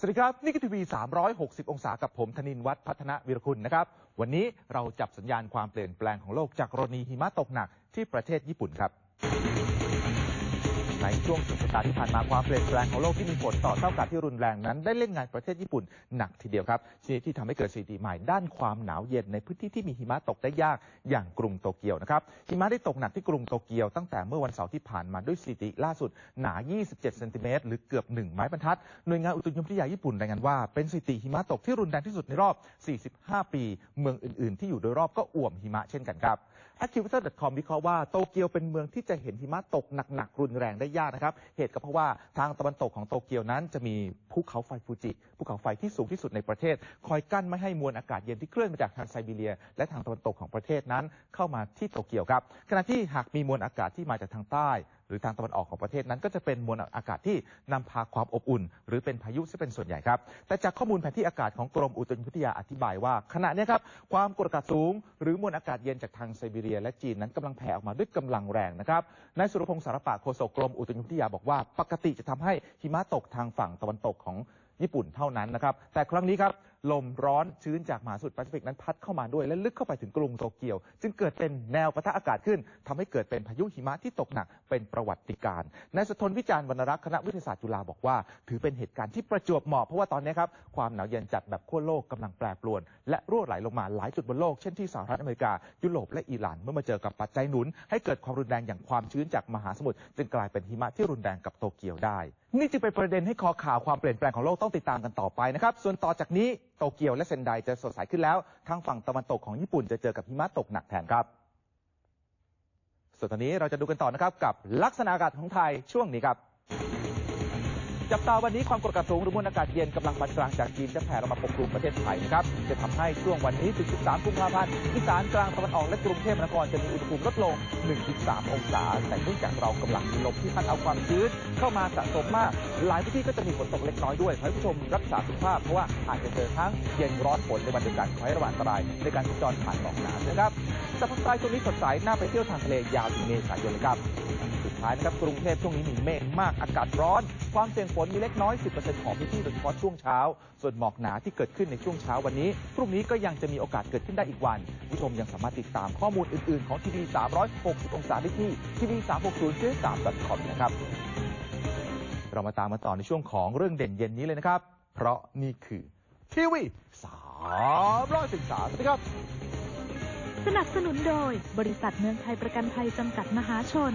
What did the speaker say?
สวัสดีครับ นี่คือทีวี 360 องศากับผมธนินวัฒน์พัฒนวิรคุณนะครับ วันนี้เราจับสัญญาณความเปลี่ยนแปลงของโลกจากกรณีหิมะตกหนักที่ประเทศญี่ปุ่นครับ ในช่วงสุดสัปดาห์ที่ผ่านมาความเปลี่ยนแปลงของโลกที่มีผลต่อเท่ากับที่รุนแรงนั้น ได้เล่นงานประเทศญี่ปุ่นหนักทีเดียวครับชนิดที่ทำให้เกิดสถิติใหม่ด้านความหนาวเย็นในพื้นที่ที่มีหิมะตกได้ยากอย่างกรุงโตเกียวนะครับหิมะได้ตกหนักที่กรุงโตเกียวตั้งแต่เมื่อวันเสาร์ที่ผ่านมาด้วยสถิติล่าสุดหนา 27 เซนติเมตรหรือเกือบ 1 ไม้บรรทัดหน่วยงานอุตุนิยมวิทยาญี่ปุ่นรายงานว่าเป็นสถิติหิมะตกที่รุนแรงที่สุดในรอบ 45 ปี เมืองอื่น ๆ ที่อยู่โดยรอบก็อ่วมหิมะเช่นกันครับ a c t i v i t e r c o m วิเคราะห์ว่าโตเกียวเป็นเมืองที่จะเห็นหิมะตกหนักๆรุนแรงได้ยากนะครับ เหตุก็เพราะว่าทางตะวันตกของโตเกียวนั้นจะมีภูเขาไฟฟูจิภูเขาไฟที่สูงที่สุดในประเทศ คอยกั้นไม่ให้มวลอากาศเย็นที่เคลื่อนมาจากทางไซบีเรีย และทางตะวันตกของประเทศนั้นเข้ามาที่โตเกียวครับ ขณะที่หากมีมวลอากาศที่มาจากทางใต้ หรือทางตะวันออกของประเทศนั้นก็จะเป็นมวลอากาศที่นำพาความอบอุ่น หรือเป็นพายุซะเป็นส่วนใหญ่ครับ แต่จากข้อมูลแผนที่อากาศของกรมอุตุนิยมวิทยาอธิบายว่า ขณะนี้ครับความกดอากาศสูง หรือมวลอากาศเย็นจากทางไซบีเรีย และจีนนั้นกำลังแผ่ออกมาด้วยกำลังแรงนะครับนายสุรพงศ์สารปะโฆษกกรมอุตุนิยมวิทยาบอกว่า ปกติจะทำให้หิมะตกทางฝั่งตะวันตกของญี่ปุ่นเท่านั้นนะครับแต่ครั้งนี้ครับลมร้อนชื้นจากมหาสมุทรแปซิฟิกนั้นพัดเข้ามาด้วยและลึกเข้าไปถึงกรุงโตเกียว จึงเกิดเป็นแนวปะทะอากาศขึ้นทำให้เกิดเป็นพายุหิมะที่ตกหนักเป็นประวัติการณ์นายสทนวิจารณ์วรรณรักษ์คณะวิทยาศาสตร์จุฬาบอกว่า ถือเป็นเหตุการณ์ที่ประจวบเหมาะเพราะว่าตอนนี้ครับความหนาวเย็นจัดแบบขั้วโลกกำลังแปรปรวน และรั่วไหลลงมาหลายจุดบนโลกเช่นที่สหรัฐอเมริกา ยุโรปและอิหร่านเมื่อมาเจอกับปัจจัยหนุน ให้เกิดความรุนแรงอย่างความชื้นจากมหาสมุทรจึงกลายเป็นหิมะที่รุนแรงกับโตเกียวได้ นี่จึงเป็นประเด็นให้คอข่าวความเปลี่ยนแปลงของโลกต้องติดตามกันต่อไปนะครับส่วนต่อจากนี้โตเกียวและเซนไดจะสดใสขึ้นแล้ว ทางฝั่งตะวันตกของญี่ปุ่นจะเจอกับหิมะตกหนักแทนครับ ส่วนตอนนี้เราจะดูกันต่อนะครับกับลักษณะอากาศของไทยช่วงนี้ครับ จับตาวันนี้ความกดอากาศสูงหรือมวลอากาศเย็นกำลังปานกลางจากจีนจะแผ่ลงมาปกคลุมประเทศไทยนะครับ จะทำให้ช่วงวันนี้ถึง 13 กุมภาพันธ์อีสานกลางตะวันออกและกรุงเทพมหานครจะมีอุณหภูมิลดลง 1-3 องศา แต่เนื่องจากเรากำลังมีลมที่พัดเอาความชื้นเข้ามาสะสมมาก หลายพื้นที่ก็จะมีฝนตกเล็กน้อยด้วยขอให้ผู้ชมรักษาสุขภาพเพราะว่าอาจจะเจอทั้งเย็นร้อนฝนในวันเดียวกันขอให้ระวังอันตรายในการสัญจรผ่านหมอกหนานะครับแต่ภาคใต้ช่วงนี้สดใสน่าไปเที่ยวทางทะเลยาวถึงเมษายนเลยครับ ท้ายนะครับ กรุงเทพช่วงนี้มีเมฆมากอากาศร้อน ความเสี่ยงฝนมีเล็กน้อย 10%ของพื้นที่โดยเฉพาะช่วงเช้า ส่วนหมอกหนาที่เกิดขึ้นในช่วงเช้าวันนี้ พรุ่งนี้ก็ยังจะมีโอกาสเกิดขึ้นได้อีกวันผู้ชมยังสามารถติดตามข้อมูลอื่น ๆ ของทีวี 360 องศาได้ที่ทีวี 360 3 com นะครับ เรามาตามมาต่อในช่วงของเรื่องเด่นเย็นนี้เลยนะครับ เพราะนี่คือทีวี300ศึกษาสวัสดีครับ สนับสนุนโดยบริษัทเมืองไทยประกันภัยจำกัดมหาชน